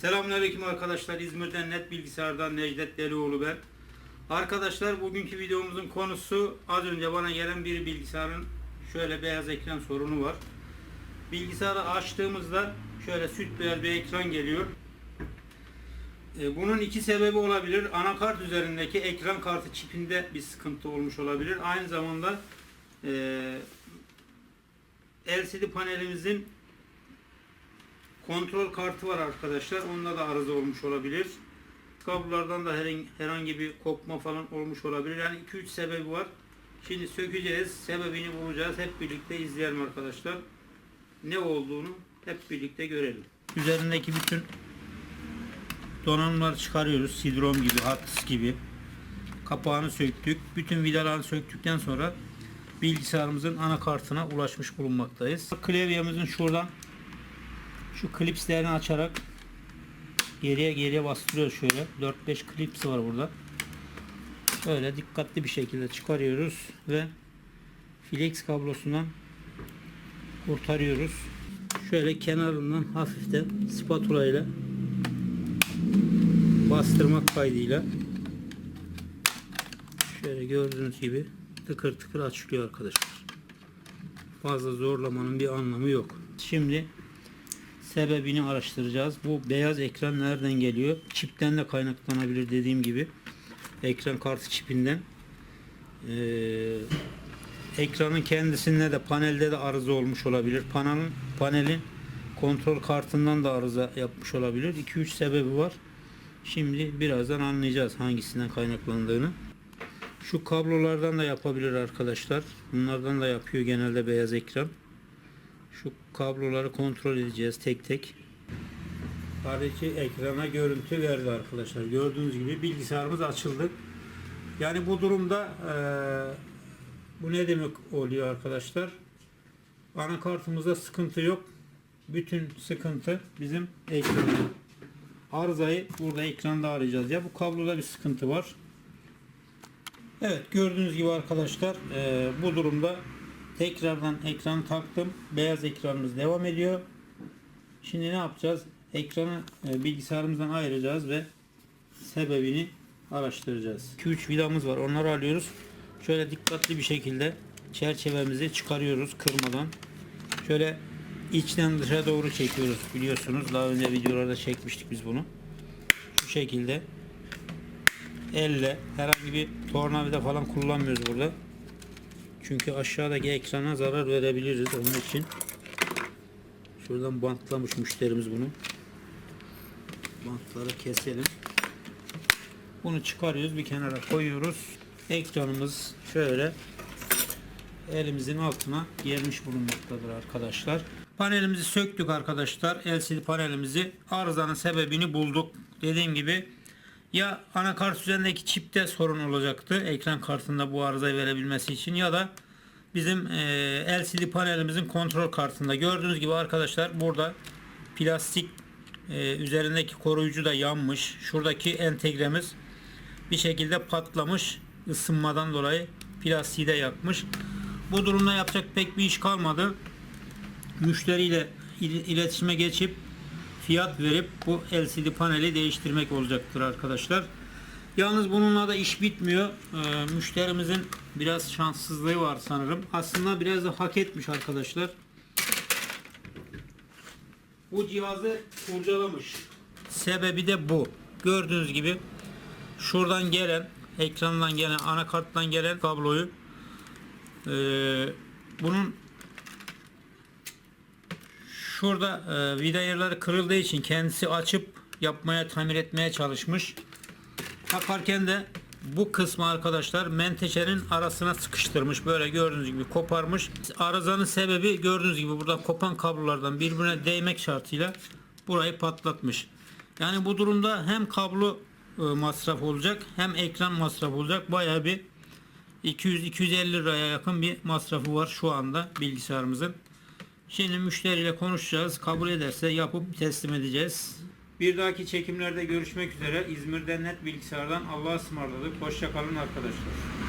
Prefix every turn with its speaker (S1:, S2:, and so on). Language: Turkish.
S1: Selamünaleyküm arkadaşlar. İzmir'den Net Bilgisayar'dan Necdet Delioğlu ben. Arkadaşlar bugünkü videomuzun konusu az önce bana gelen bir bilgisayarın şöyle beyaz ekran sorunu var. Bilgisayarı açtığımızda şöyle süt beyaz bir ekran geliyor. E, Bunun iki sebebi olabilir. Anakart üzerindeki ekran kartı çipinde bir sıkıntı olmuş olabilir. Aynı zamanda e, LCD panelimizin kontrol kartı var arkadaşlar. Onda da arıza olmuş olabilir. Kablolardan da herhangi, bir kopma falan olmuş olabilir. Yani 2-3 sebebi var. Şimdi sökeceğiz. Sebebini bulacağız. Hep birlikte izleyelim arkadaşlar. Ne olduğunu hep birlikte görelim. Üzerindeki bütün donanımları çıkarıyoruz. Sidrom gibi, Hatis gibi. Kapağını söktük. Bütün vidalarını söktükten sonra bilgisayarımızın anakartına ulaşmış bulunmaktayız. Klavyemizin şuradan şu klipslerini açarak geriye geriye bastırıyoruz şöyle. 4-5 klips var burada. Böyle dikkatli bir şekilde çıkarıyoruz ve flex kablosundan kurtarıyoruz. Şöyle kenarından hafiften spatula ile bastırmak kaydıyla şöyle gördüğünüz gibi tıkır tıkır açılıyor arkadaşlar. Fazla zorlamanın bir anlamı yok. Şimdi sebebini araştıracağız. Bu beyaz ekran nereden geliyor? Çipten de kaynaklanabilir dediğim gibi. Ekran kartı çipinden. Ee, ekranın kendisinde de panelde de arıza olmuş olabilir. Panelin, panelin kontrol kartından da arıza yapmış olabilir. 2-3 sebebi var. Şimdi birazdan anlayacağız hangisinden kaynaklandığını. Şu kablolardan da yapabilir arkadaşlar. Bunlardan da yapıyor genelde beyaz ekran. Şu kabloları kontrol edeceğiz tek tek. Harici ekrana görüntü verdi arkadaşlar. Gördüğünüz gibi bilgisayarımız açıldı. Yani bu durumda eee, bu ne demek oluyor arkadaşlar? Anakartımızda sıkıntı yok. Bütün sıkıntı bizim ekranda. Arızayı burada ekranda arayacağız. Ya bu kabloda bir sıkıntı var. Evet gördüğünüz gibi arkadaşlar eee, bu durumda tekrardan ekranı taktım. Beyaz ekranımız devam ediyor. Şimdi ne yapacağız? Ekranı e, bilgisayarımızdan ayıracağız ve sebebini araştıracağız. 2-3 vidamız var. Onları alıyoruz. Şöyle dikkatli bir şekilde çerçevemizi çıkarıyoruz kırmadan. Şöyle içten dışa doğru çekiyoruz biliyorsunuz. Daha önce videolarda çekmiştik biz bunu. Şu şekilde elle herhangi bir tornavida falan kullanmıyoruz burada. Çünkü aşağıdaki ekrana zarar verebiliriz onun için. Şuradan bantlamış müşterimiz bunu. Bantları keselim. Bunu çıkarıyoruz bir kenara koyuyoruz. Ekranımız şöyle elimizin altına gelmiş bulunmaktadır arkadaşlar. Panelimizi söktük arkadaşlar. LCD panelimizi arızanın sebebini bulduk. Dediğim gibi ya anakart üzerindeki çipte sorun olacaktı. Ekran kartında bu arızayı verebilmesi için ya da bizim e, LCD panelimizin kontrol kartında. Gördüğünüz gibi arkadaşlar burada plastik e, üzerindeki koruyucu da yanmış. Şuradaki entegremiz bir şekilde patlamış. ısınmadan dolayı plastiği de yakmış. Bu durumda yapacak pek bir iş kalmadı. Müşteriyle il- iletişime geçip fiyat verip bu LCD paneli değiştirmek olacaktır arkadaşlar. Yalnız bununla da iş bitmiyor. Ee, müşterimizin biraz şanssızlığı var sanırım. Aslında biraz da hak etmiş arkadaşlar. Bu cihazı kurcalamış. Sebebi de bu. Gördüğünüz gibi şuradan gelen ekrandan gelen anakarttan gelen kabloyu ee, bunun şurada e, vida yerleri kırıldığı için kendisi açıp yapmaya tamir etmeye çalışmış. Takarken de bu kısmı arkadaşlar menteşenin arasına sıkıştırmış. Böyle gördüğünüz gibi koparmış. Arızanın sebebi gördüğünüz gibi burada kopan kablolardan birbirine değmek şartıyla burayı patlatmış. Yani bu durumda hem kablo e, masraf olacak hem ekran masraf olacak. Bayağı bir 200-250 liraya yakın bir masrafı var şu anda bilgisayarımızın. Şimdi müşteriyle konuşacağız. Kabul ederse yapıp teslim edeceğiz. Bir dahaki çekimlerde görüşmek üzere. İzmir'den net bilgisayardan Allah'a ısmarladık. Hoşçakalın arkadaşlar.